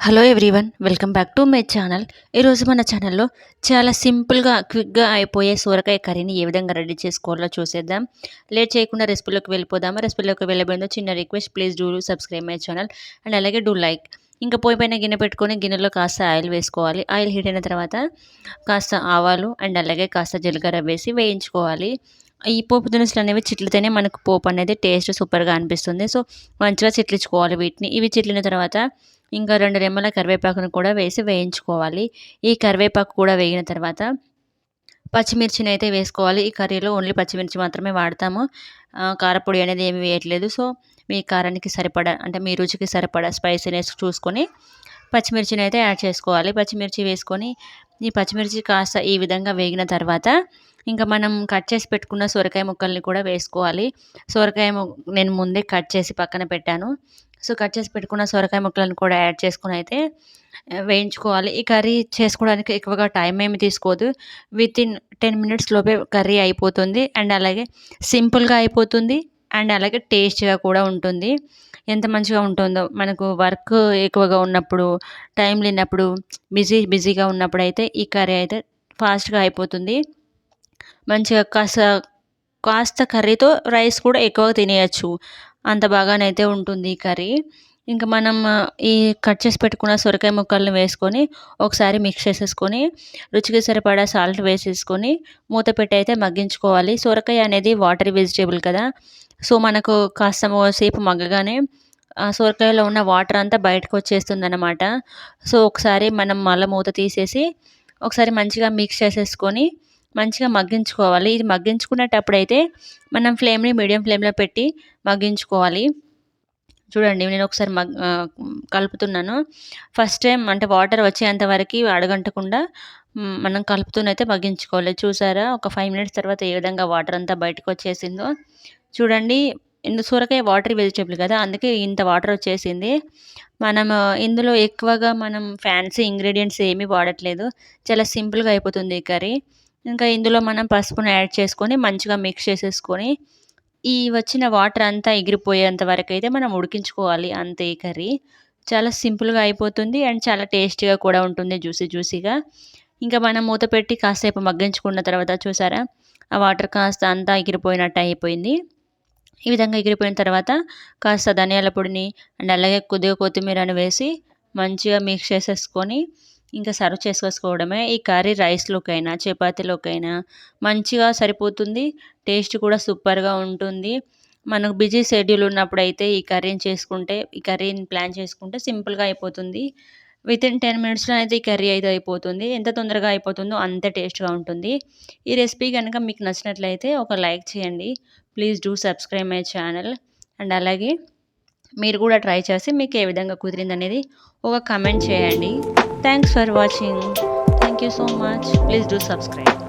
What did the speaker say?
Hello everyone welcome back to my channel ఈరోజు మన ఛానల్లో చాలా సింపుల్గా క్విక్గా అయిపోయే సూరకాయ కర్రీని ఏ విధంగా రెడీ చేసుకోవాలో చూసేద్దాం. లేట్ చేయకుండా రెసిపీలోకి వెళ్ళిపోదాం. రెసిపీలోకి వెళ్ళబోయిందో చిన్న request please do subscribe my channel and అలాగే డూ లైక్ ఇంకా పోయి పైన గిన్నె పెట్టుకొని గిన్నెలో కాస్త ఆయిల్ వేసుకోవాలి. ఆయిల్ హీట్ అయిన తర్వాత కాస్త ఆవాలు అండ్ అలాగే కాస్త జీలకర్ర వేసి వేయించుకోవాలి. ఈ పోపు దినుసులు అనేవి చిట్లితేనే మనకు పోపు అనేది టేస్ట్ సూపర్గా అనిపిస్తుంది. సో మంచిగా చిట్లించుకోవాలి వీటిని. ఇవి చిట్లిన తర్వాత ఇంకా రెండు రెమ్మల కరివేపాకును కూడా వేసి వేయించుకోవాలి. ఈ కరివేపాకు కూడా వేగిన తర్వాత పచ్చిమిర్చిని అయితే వేసుకోవాలి. ఈ కర్రీలో ఓన్లీ పచ్చిమిర్చి మాత్రమే వాడతాము. కారపొడి అనేది ఏమి వేయట్లేదు. సో మీ కారానికి సరిపడా అంటే మీ రుచికి సరిపడా స్పైసీనెస్ చూసుకొని పచ్చిమిర్చిని అయితే యాడ్ చేసుకోవాలి. పచ్చిమిర్చి వేసుకొని ఈ పచ్చిమిర్చి కాస్త ఈ విధంగా వేగిన తర్వాత ఇంకా మనం కట్ చేసి పెట్టుకున్న సొరకాయ ముక్కల్ని కూడా వేసుకోవాలి. సొరకాయ నేను ముందే కట్ చేసి పక్కన పెట్టాను. సో కట్ చేసి పెట్టుకున్న సొరకాయ ముక్కలను కూడా యాడ్ చేసుకుని అయితే వేయించుకోవాలి. ఈ కర్రీ చేసుకోవడానికి ఎక్కువగా టైం ఏమి తీసుకోదు. విత్ ఇన్ టెన్ మినిట్స్ లోపే కర్రీ అయిపోతుంది. అండ్ అలాగే సింపుల్గా అయిపోతుంది. అండ్ అలాగే టేస్ట్గా కూడా ఉంటుంది. ఎంత మంచిగా ఉంటుందో మనకు వర్క్ ఎక్కువగా ఉన్నప్పుడు టైం లేనప్పుడు బిజీ బిజీగా ఉన్నప్పుడు అయితే ఈ కర్రీ అయితే ఫాస్ట్గా అయిపోతుంది. మంచిగా కాస్త కాస్త కర్రీతో రైస్ కూడా ఎక్కువగా తినేయచ్చు. అంత బాగానైతే ఉంటుంది ఈ కర్రీ. ఇంకా మనం ఈ కట్ చేసి పెట్టుకున్న సొరకాయ ముక్కలను వేసుకొని ఒకసారి మిక్స్ చేసేసుకొని రుచికి సరిపడా సాల్ట్ వేసేసుకొని మూత పెట్టి అయితే మగ్గించుకోవాలి. సొరకాయ అనేది వాటర్ వెజిటేబుల్ కదా. సో మనకు కాస్త సేపు మగ్గగానే సొరకాయలో ఉన్న వాటర్ అంతా బయటకు వచ్చేస్తుందన్నమాట సో ఒకసారి మనం మళ్ళీ మూత తీసేసి ఒకసారి మంచిగా మిక్స్ చేసేసుకొని మంచిగా మగ్గించుకోవాలి. ఇది మగ్గించుకునేటప్పుడైతే మనం ఫ్లేమ్ని మీడియం ఫ్లేమ్లో పెట్టి మగ్గించుకోవాలి. చూడండి నేను ఒకసారి మగ్ కలుపుతున్నాను. ఫస్ట్ టైం అంటే వాటర్ వచ్చేంత వరకు అడగంటకుండా మనం కలుపుతూనైతే మగ్గించుకోవాలి. చూసారా? ఒక ఫైవ్ మినిట్స్ తర్వాత ఏ విధంగా వాటర్ అంతా బయటకు వచ్చేసిందో. చూడండి ఇందు సూరకాయ వాటర్ వెజిటేబుల్ కదా అందుకే ఇంత వాటర్ వచ్చేసింది. మనం ఇందులో ఎక్కువగా మనం ఫ్యాన్సీ ఇంగ్రీడియంట్స్ ఏమీ వాడట్లేదు. చాలా సింపుల్గా అయిపోతుంది ఈ కర్రీ. ఇంకా ఇందులో మనం పసుపును యాడ్ చేసుకొని మంచిగా మిక్స్ చేసేసుకొని ఈ వచ్చిన వాటర్ అంతా ఎగిరిపోయేంత వరకు అయితే మనం ఉడికించుకోవాలి అంతే కర్రీ. చాలా సింపుల్గా అయిపోతుంది అండ్ చాలా టేస్టీగా కూడా ఉంటుంది జ్యూసీ జ్యూసీగా. ఇంకా మనం మూత పెట్టి కాసేపు మగ్గించుకున్న తర్వాత చూసారా ఆ వాటర్ కాస్త అంతా ఎగిరిపోయినట్టు అయిపోయింది. ఈ విధంగా ఎగిరిపోయిన తర్వాత కాస్త ధనియాల పొడిని అండ్ అలాగే కొద్దిగా కొత్తిమీరని వేసి మంచిగా మిక్స్ చేసేసుకొని ఇంకా సర్వ్ చేసుకోవడమే ఈ కర్రీ రైస్లోకైనా చపాతీలోకైనా మంచిగా సరిపోతుంది. టేస్ట్ కూడా సూపర్గా ఉంటుంది. మనకు బిజీ షెడ్యూల్ ఉన్నప్పుడు అయితే ఈ కర్రీని చేసుకుంటే ఈ కర్రీని ప్లాన్ చేసుకుంటే సింపుల్గా అయిపోతుంది. విత్ ఇన్ టెన్ మినిట్స్లో అయితే ఈ కర్రీ అయితే అయిపోతుంది. ఎంత తొందరగా అయిపోతుందో అంత టేస్ట్గా ఉంటుంది. ఈ రెసిపీ కనుక మీకు నచ్చినట్లయితే ఒక లైక్ చేయండి. Please do subscribe my channel. And అలాగే మీరు కూడా ట్రై చేసి మీకు ఏ విధంగా కుదిరింది అనేది ఒక కమెంట్ చేయండి. Thanks for watching. Thank you so much. Please do subscribe.